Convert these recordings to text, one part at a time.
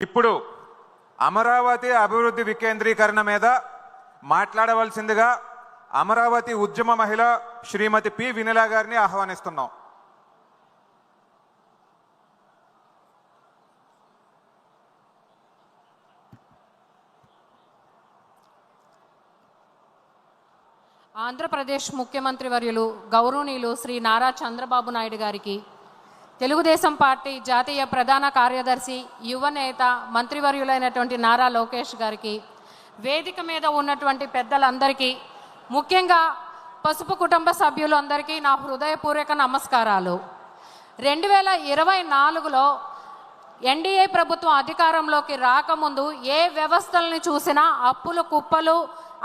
ఇప్పుడు అమరావతి అభివృద్ధి వికేంద్రీకరణ మీద మాట్లాడవలసిందిగా అమరావతి ఉద్యమ మహిళ శ్రీమతి పి. వినిలా గారిని ఆహ్వానిస్తున్నాం. ఆంధ్రప్రదేశ్ ముఖ్యమంత్రి వర్యులు గౌరవనీయులు శ్రీ నారా చంద్రబాబు నాయుడు గారికి తెలుగుదేశం పార్టీ జాతీయ ప్రధాన కార్యదర్శి యువ నేత మంత్రివర్యులైనటువంటి నారా లోకేష్ గారికి వేదిక మీద ఉన్నటువంటి పెద్దలందరికీ ముఖ్యంగా పసుపు కుటుంబ సభ్యులందరికీ నా హృదయపూర్వక నమస్కారాలు. రెండు వేల ఇరవై నాలుగులో ఎన్డీఏ ప్రభుత్వం అధికారంలోకి రాకముందు ఏ వ్యవస్థల్ని చూసినా అప్పులు కుప్పలు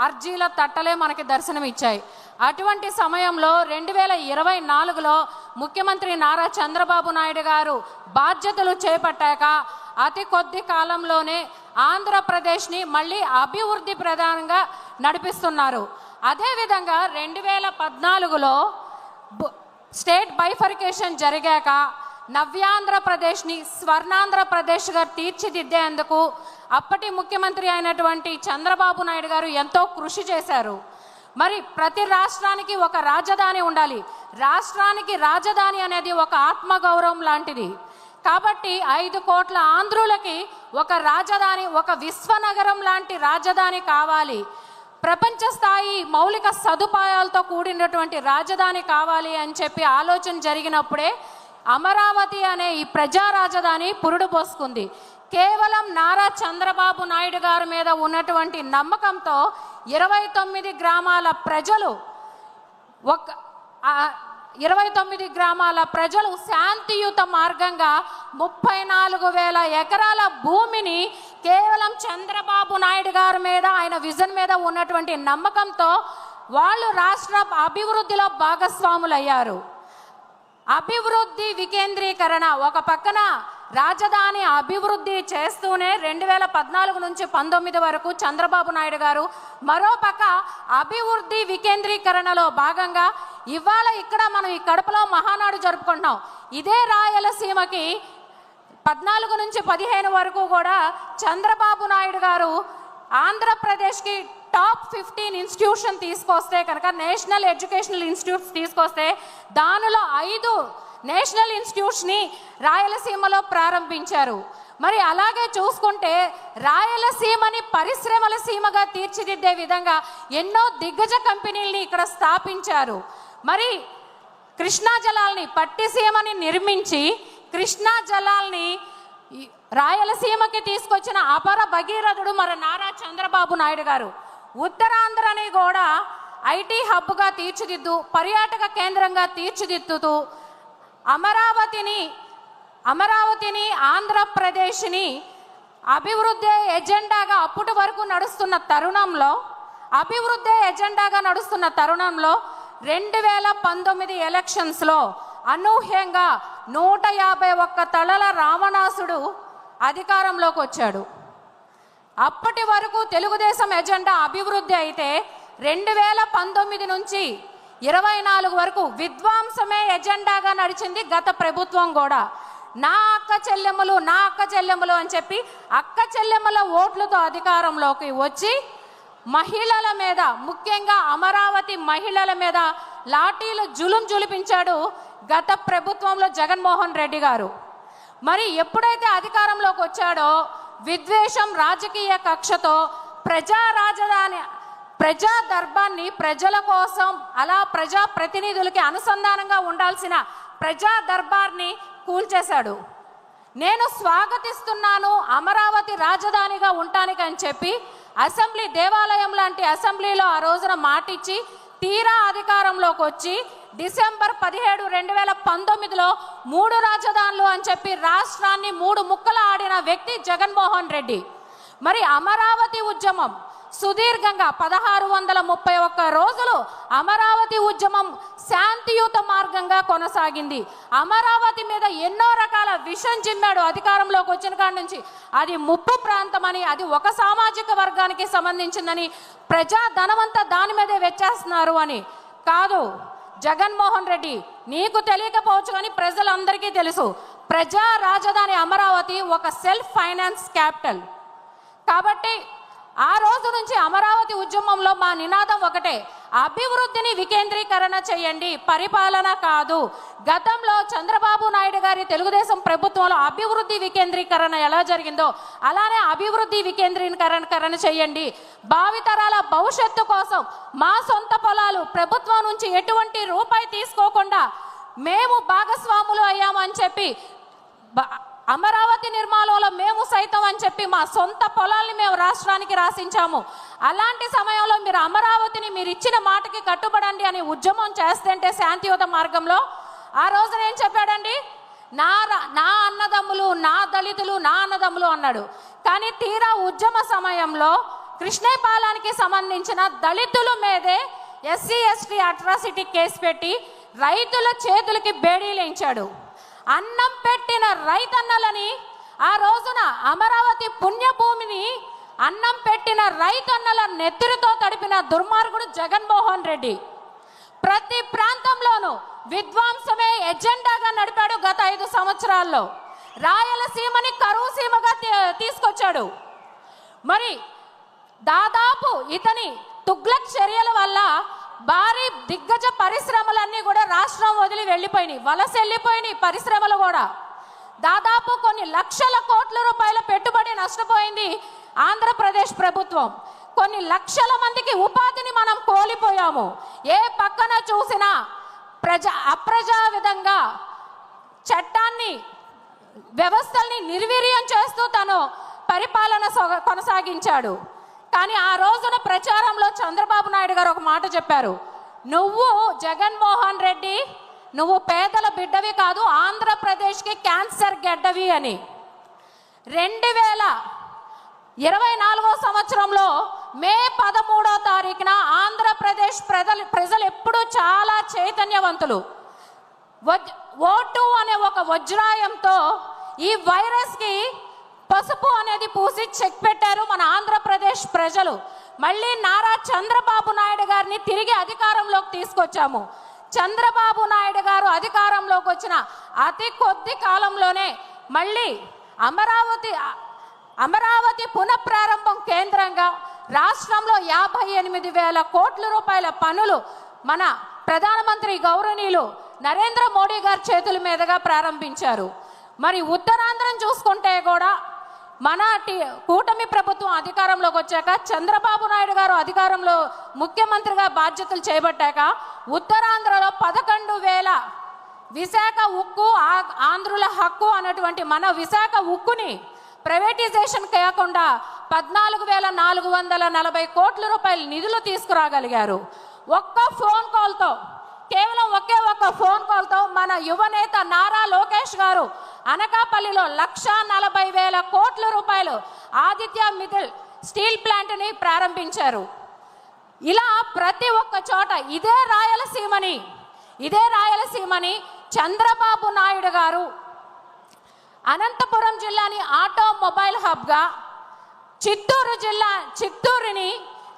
అర్జీల తట్టలే మనకి దర్శనం ఇచ్చాయి అటువంటి సమయంలో రెండు వేల ఇరవై నాలుగులో ముఖ్యమంత్రి నారా చంద్రబాబు నాయుడు గారు బాధ్యతలు చేపట్టాక అతి కొద్ది కాలంలోనే ఆంధ్రప్రదేశ్ని మళ్ళీ అభివృద్ధి ప్రధానంగా నడిపిస్తున్నారు. అదేవిధంగా రెండు వేల పద్నాలుగులో స్టేట్ బైఫర్కేషన్ జరిగాక నవ్యాంధ్రప్రదేశ్ని స్వర్ణాంధ్రప్రదేశ్గా తీర్చిదిద్దేందుకు అప్పటి ముఖ్యమంత్రి అయినటువంటి చంద్రబాబు నాయుడు గారు ఎంతో కృషి చేశారు. మరి ప్రతి రాష్ట్రానికి ఒక రాజధాని ఉండాలి. రాష్ట్రానికి రాజధాని అనేది ఒక ఆత్మగౌరవం లాంటిది. కాబట్టి ఐదు కోట్ల ఆంధ్రులకి ఒక రాజధాని ఒక విశ్వనగరం లాంటి రాజధాని కావాలి. ప్రపంచ స్థాయి మౌలిక సదుపాయాలతో కూడినటువంటి రాజధాని కావాలి అని చెప్పి ఆలోచన జరిగినప్పుడే అమరావతి అనే ఈ ప్రజా రాజధాని పురుడు పోసుకుంది. కేవలం నారా చంద్రబాబు నాయుడు గారి మీద ఉన్నటువంటి నమ్మకంతో ఇరవై తొమ్మిది గ్రామాల ప్రజలు ఒక ఇరవై తొమ్మిది గ్రామాల ప్రజలు శాంతియుత మార్గంగా ముప్పై నాలుగు వేల ఎకరాల భూమిని కేవలం చంద్రబాబు నాయుడు గారి మీద ఆయన విజన్ మీద ఉన్నటువంటి నమ్మకంతో వాళ్ళు రాష్ట్ర అభివృద్ధిలో భాగస్వాములయ్యారు. అభివృద్ధి వికేంద్రీకరణ. ఒక పక్కన రాజధాని అభివృద్ధి చేస్తూనే రెండు వేల పద్నాలుగు నుంచి పంతొమ్మిది వరకు చంద్రబాబు నాయుడు గారు మరోపక్క అభివృద్ధి వికేంద్రీకరణలో భాగంగా ఇవాళ ఇక్కడ మనం ఈ కడపలో మహానాడు జరుపుకుంటున్నాం. ఇదే రాయలసీమకి పద్నాలుగు నుంచి పదిహేను వరకు కూడా చంద్రబాబు నాయుడు గారు ఆంధ్రప్రదేశ్కి టాప్ ఫిఫ్టీన్ ఇన్స్టిట్యూషన్ తీసుకొస్తే కనుక నేషనల్ ఎడ్యుకేషనల్ ఇన్స్టిట్యూట్స్ తీసుకొస్తే దానిలో ఐదు నేషనల్ ఇన్స్టిట్యూట్స్ని రాయలసీమలో ప్రారంభించారు. మరి అలాగే చూసుకుంటే రాయలసీమని పరిశ్రమల సీమగా తీర్చిదిద్దే విధంగా ఎన్నో దిగ్గజ కంపెనీల్ని ఇక్కడ స్థాపించారు. మరి కృష్ణా జలాల్ని పట్టిసీమని నిర్మించి కృష్ణా జలాల్ని రాయలసీమకి తీసుకొచ్చిన అపర భగీరథుడు మన నారా చంద్రబాబు నాయుడు గారు. ఉత్తరాంధ్రని కూడా ఐటీ హబ్గా తీర్చిదిద్దు పర్యాటక కేంద్రంగా తీర్చిదిద్దుతూ అమరావతిని అమరావతిని ఆంధ్రప్రదేశ్ని అభివృద్ధి ఎజెండాగా అప్పటి వరకు నడుస్తున్న తరుణంలో అభివృద్ధి ఎజెండాగా నడుస్తున్న తరుణంలో రెండు వేల పంతొమ్మిది ఎలక్షన్స్లో అనూహ్యంగా నూట యాభై ఒక్క తలల రావణాసుడు అధికారంలోకి వచ్చాడు. అప్పటి వరకు తెలుగుదేశం ఎజెండా అభివృద్ధి అయితే రెండు వేల పంతొమ్మిది నుంచి ఇరవై నాలుగు వరకు విద్వాంసమే ఎజెండాగా నడిచింది గత ప్రభుత్వం కూడా. నా అక్క చెల్లెమ్మలు నా అక్క చెల్లెమ్మలు అని చెప్పి అక్క చెల్లెమ్మల ఓట్లతో అధికారంలోకి వచ్చి మహిళల మీద ముఖ్యంగా అమరావతి మహిళల మీద లాఠీలు జులుం జులిపించాడు గత ప్రభుత్వంలో జగన్మోహన్ రెడ్డి గారు. మరి ఎప్పుడైతే అధికారంలోకి వచ్చాడో విద్వేషం రాజకీయ కక్షతో ప్రజా రాజధాని ప్రజా దర్బాన్ని ప్రజల కోసం అలా ప్రజా ప్రతినిధులకి అనుసంధానంగా ఉండాల్సిన ప్రజా దర్బార్ని కూల్చేశాడు. నేను స్వాగతిస్తున్నాను అమరావతి రాజధానిగా ఉంటానికని అని చెప్పి అసెంబ్లీ దేవాలయం లాంటి అసెంబ్లీలో ఆ రోజున మాటిచ్చి తీరా అధికారంలోకి వచ్చి డిసెంబర్ పదిహేడు రెండు వేల పంతొమ్మిదిలో మూడు రాజధానులు అని చెప్పి రాష్ట్రాన్ని మూడు ముక్కలు ఆడిన వ్యక్తి జగన్మోహన్ రెడ్డి. మరి అమరావతి ఉద్యమం సుదీర్ఘంగా పదహారు వందల ముప్పై ఒక్క రోజులు అమరావతి ఉద్యమం శాంతియుత మార్గంగా కొనసాగింది. అమరావతి మీద ఎన్నో రకాల విషం చిమ్మాడు అధికారంలోకి వచ్చిన కాడి నుంచి. అది ముప్పు ప్రాంతం అని అది ఒక సామాజిక వర్గానికి సంబంధించిందని ప్రజా ధనమంతా దాని మీదే వెచ్చేస్తున్నారు అని. కాదు జగన్మోహన్ రెడ్డి నీకు తెలియకపోవచ్చు కానీ ప్రజలందరికీ తెలుసు. ప్రజా రాజధాని అమరావతి ఒక సెల్ఫ్ ఫైనాన్స్ క్యాపిటల్. కాబట్టి ఆ రోజు నుంచి అమరావతి ఉద్యమంలో మా నినాదం ఒకటే. అభివృద్ధిని వికేంద్రీకరణ చేయండి. పరిపాలన కాదు. గతంలో చంద్రబాబు నాయుడు గారి తెలుగుదేశం ప్రభుత్వంలో అభివృద్ధి వికేంద్రీకరణ ఎలా జరిగిందో అలానే అభివృద్ధి వికేంద్రీకరణ చేయండి. భావితరాల భవిష్యత్తు కోసం మా సొంత పొలాలు ప్రభుత్వం నుంచి ఎటువంటి రూపాయి తీసుకోకుండా మేము భాగస్వాములు అయ్యామని చెప్పి అమరావతి నిర్మాణంలో మేము సైతం అని చెప్పి మా సొంత పొలాల్ని మేము రాష్ట్రానికి రాసించాము. అలాంటి సమయంలో మీరు అమరావతిని మీరు ఇచ్చిన మాటకి కట్టుబడండి అని ఉద్యమం చేస్తుంటే శాంతియుత మార్గంలో ఆ రోజున ఏం చెప్పాడండి నా నా అన్నదమ్ములు నా దళితులు నా అన్నదమ్ములు అన్నాడు. కానీ తీరా ఉద్యమ సమయంలో కృష్ణేపాలానికి సంబంధించిన దళితుల మీదే ఎస్సీ ఎస్టీ అట్రాసిటీ కేసు పెట్టి రైతుల చేతులకి బేడీలేంచాడు అన్నం పెట్టిన రైతన్నలని ఆ రోజున అమరావతి పుణ్యభూమిని అన్నం పెట్టిన రైతన్నల నెత్తిరితో తడిపిన దుర్మార్గుడు జగన్మోహన్ రెడ్డి. ప్రతి ప్రాంతంలోనూ విద్వాంసమే ఎజెండాగా నడిపాడు గత ఐదు సంవత్సరాల్లో. రాయలసీమని కరువు సీమగా తీ- తీసుకొచ్చాడు. మరి దాదాపు ఇతని తుగ్లక్ చర్యల వల్ల భారీ దిగ్గజ పరిశ్రమలన్నీ కూడా రాష్ట్రం వదిలి వెళ్ళిపోయినాయి వలస వెళ్ళిపోయినాయి పరిశ్రమలు కూడా. దాదాపు కొన్ని లక్షల కోట్ల రూపాయల పెట్టుబడి నష్టపోయింది ఆంధ్రప్రదేశ్ ప్రభుత్వం. కొన్ని లక్షల మందికి ఉపాధిని మనం కోల్పోయాము. ఏ పక్కన చూసినా ప్రజా అప్రజా విధంగా చట్టాన్ని వ్యవస్థల్ని నిర్వీర్యం చేస్తూ తను పరిపాలన సొగ- కొనసాగించాడు. కానీ ఆ రోజున ప్రచారంలో చంద్రబాబు నాయుడు గారు ఒక మాట చెప్పారు. నువ్వు జగన్మోహన్ రెడ్డి నువ్వు పేదల బిడ్డవి కాదు ఆంధ్రప్రదేశ్కి క్యాన్సర్ గడ్డవి అని. రెండు వేల ఇరవై నాలుగో సంవత్సరంలో మే పదమూడో తారీఖున ఆంధ్రప్రదేశ్ ప్రజలు ప్రజలు ఎప్పుడూ చాలా చైతన్యవంతులు. వజ్- ఓటు అనే ఒక వజ్రాయంతో ఈ వైరస్కి పసుపు అనేది పూసి చెక్ పెట్టారు మన ఆంధ్రప్రదేశ్ ప్రజలు. మళ్ళీ నారా చంద్రబాబు నాయుడు గారిని తిరిగి అధికారంలోకి తీసుకొచ్చాము. చంద్రబాబు నాయుడు గారు అధికారంలోకి వచ్చిన అతి కొద్ది కాలంలోనే మళ్ళీ అమరావతి అమరావతి పునఃప్రారంభం కేంద్రంగా రాష్ట్రంలో యాభై ఎనిమిది వేల కోట్ల రూపాయల పనులు మన ప్రధానమంత్రి గౌరవనీయులు నరేంద్ర మోడీ గారి చేతుల మీదుగా ప్రారంభించారు. మరి ఉత్తరాంధ్రం చూసుకుంటే కూడా మన కూటమి ప్రభుత్వం అధికారంలోకి వచ్చాక చంద్రబాబు నాయుడు గారు అధికారంలో ముఖ్యమంత్రిగా బాధ్యతలు చేపట్టాక ఉత్తరాంధ్రలో పదకొండు వేల విశాఖ ఉక్కు ఆంధ్రుల హక్కు అన్నటువంటి మన విశాఖ ఉక్కుని ప్రైవేటైజేషన్ కాకుండా పద్నాలుగు వేల నాలుగు వందల నలభై కోట్ల రూపాయల నిధులు తీసుకురాగలిగారు. ఒక్క ఫోన్ కాల్తో కేవలం ఒకే ఒక్క ఫోన్ కాల్తో మన యువనేత నారా లోకేష్ గారు అనకాపల్లిలో లక్ష నలభై వేల కోట్ల రూపాయలు ఆదిత్య మిథిల్ స్టీల్ ప్లాంట్ని ప్రారంభించారు. ఇలా ప్రతి ఒక్క చోట ఇదే రాయలసీమని ఇదే రాయలసీమని చంద్రబాబు నాయుడు గారు అనంతపురం జిల్లాని ఆటోమొబైల్ హబ్గా చిత్తూరు జిల్లా చిత్తూరుని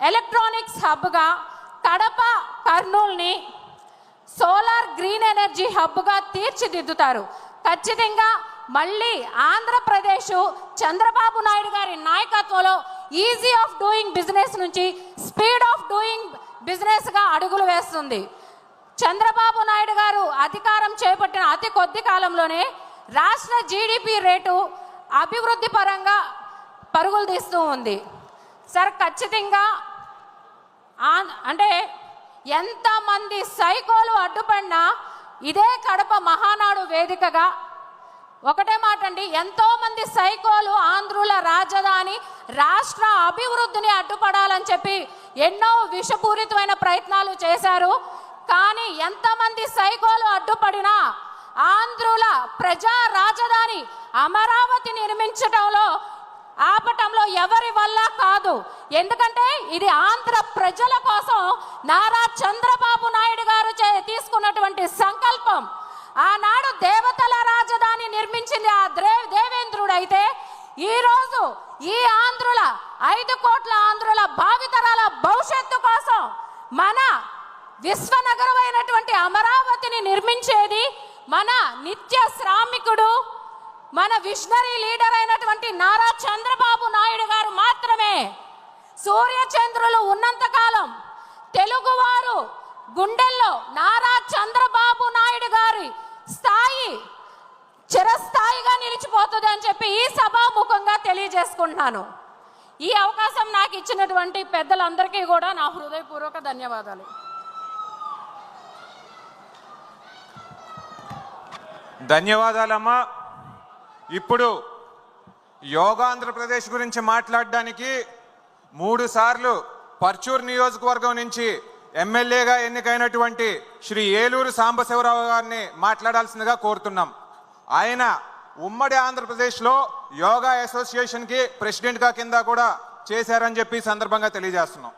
ఎలక్ట్రానిక్స్ హబ్గా కడప కర్నూల్ని సోలార్ గ్రీన్ ఎనర్జీ హబ్గా తీర్చిదిద్దుతారు. ఖచ్చితంగా మళ్ళీ ఆంధ్రప్రదేశ్ చంద్రబాబు నాయుడు గారి నాయకత్వంలో ఈజీ ఆఫ్ డూయింగ్ బిజినెస్ నుంచి స్పీడ్ ఆఫ్ డూయింగ్ బిజినెస్గా అడుగులు వేస్తుంది. చంద్రబాబు నాయుడు గారు అధికారం చేపట్టిన అతి కొద్ది కాలంలోనే రాష్ట్ర జీడిపి రేటు అభివృద్ధి పరంగా పరుగులు తీస్తూ ఉంది. సార్ ఖచ్చితంగా అంటే ఎంతమంది సైకోలు అడ్డుపడినా ఇదే కడప మహానాడు వేదికగా ఒకటే మాట అండి ఎంతోమంది సైకోలు ఆంధ్రుల రాజధాని రాష్ట్ర అభివృద్ధిని అడ్డుపడాలని చెప్పి ఎన్నో విషపూరితమైన ప్రయత్నాలు చేశారు. కానీ ఎంతమంది సైకోలు అడ్డుపడినా ఆంధ్రుల ప్రజా రాజధాని అమరావతి నిర్మించడంలో ఆపటంలో ఎవరి వల్ల కాదు. ఎందుకంటే ఇది ఆంధ్ర ప్రజల కోసం నారా చంద్రబాబు నాయుడు గారు చే- తీసుకున్నటువంటి సంకల్పం. ఆనాడు దేవతల రాజధాని నిర్మించింది ఆ ద్రే దేవేంద్రుడు అయితే ఈ రోజు ఈ ఆంధ్రుల ఐదు కోట్ల ఆంధ్రుల భావితరాల భవిష్యత్తు కోసం మన విశ్వనగరమైనటువంటి అమరావతిని నిర్మించేది మన నిత్య శ్రామికుడు మన విషనరీ లీడర్ అయినటువంటి నారా చంద్రబాబు నాయుడు గారు మాత్రమే సూర్యచంద్రులు ఉన్నంత కాలం తెలుగువారు గుండెల్లో నారా చంద్రబాబు నాయుడు గారి స్థాయి చిరస్థాయిగా నిలిచిపోతుంది అని చెప్పి ఈ సభాముఖంగా తెలియజేసుకుంటున్నాను. ఈ అవకాశం నాకు ఇచ్చినటువంటి పెద్దలందరికీ కూడా నా హృదయపూర్వక ధన్యవాదాలు. ధన్యవాదాలమ్మా. ఇప్పుడు యోగాంధ్రప్రదేశ్ గురించి మాట్లాడడానికి మూడు సార్లు పర్చూర్ నియోజకవర్గం నుంచి ఎమ్మెల్యేగా ఎన్నికైనటువంటి శ్రీ ఏలూరు సాంబశివరావు గారిని మాట్లాడాల్సిందిగా కోరుతున్నాం. ఆయన ఉమ్మడి ఆంధ్రప్రదేశ్లో యోగా అసోసియేషన్కి ప్రెసిడెంట్గా కింద కూడా చేశారని చెప్పి సందర్భంగా తెలియజేస్తున్నాం.